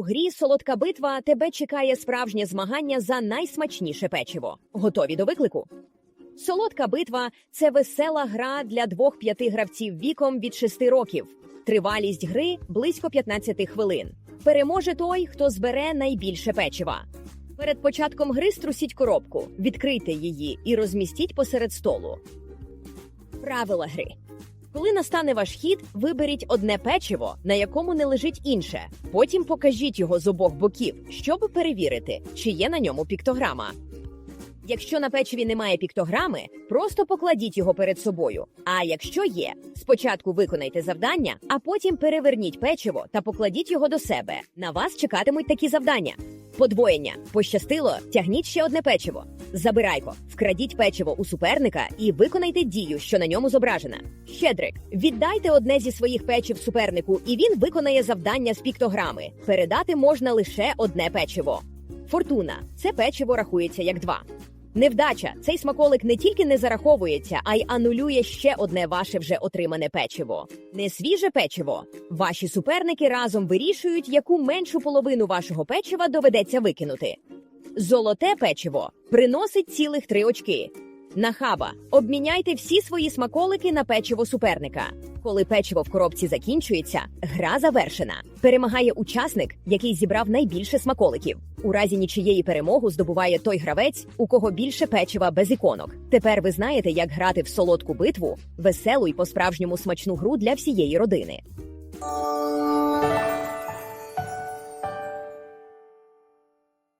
грі Солодка битва тебе чекає справжнє змагання за найсмачніше печиво. Готові до виклику? Солодка битва це весела гра для двох-п'яти гравців віком від 6 років. Тривалість гри близько 15 хвилин. Переможе той, хто збере найбільше печива. Перед початком гри струсіть коробку, відкрийте її і розмістіть посеред столу. Правила гри. Коли настане ваш хід, виберіть одне печиво, на якому не лежить інше. Потім покажіть його з обох боків, щоб перевірити, чи є на ньому піктограма. Якщо на печиві немає піктограми, просто покладіть його перед собою. А якщо є, спочатку виконайте завдання, а потім переверніть печиво та покладіть його до себе. На вас чекатимуть такі завдання. Подвоєння пощастило, тягніть ще одне печиво. Забирайко, вкрадіть печиво у суперника і виконайте дію, що на ньому зображена. Щедрик, віддайте одне зі своїх печив супернику, і він виконає завдання з піктограми. Передати можна лише одне печиво. Фортуна це печиво рахується як два. Невдача цей смаколик не тільки не зараховується, а й анулює ще одне ваше вже отримане печиво. Не свіже печиво. Ваші суперники разом вирішують, яку меншу половину вашого печива доведеться викинути. Золоте печиво приносить цілих три очки. Нахаба, обміняйте всі свої смаколики на печиво суперника. Коли печиво в коробці закінчується, гра завершена. Перемагає учасник, який зібрав найбільше смаколиків. У разі нічиєї перемогу здобуває той гравець, у кого більше печива без іконок. Тепер ви знаєте, як грати в солодку битву, веселу і по-справжньому смачну гру для всієї родини.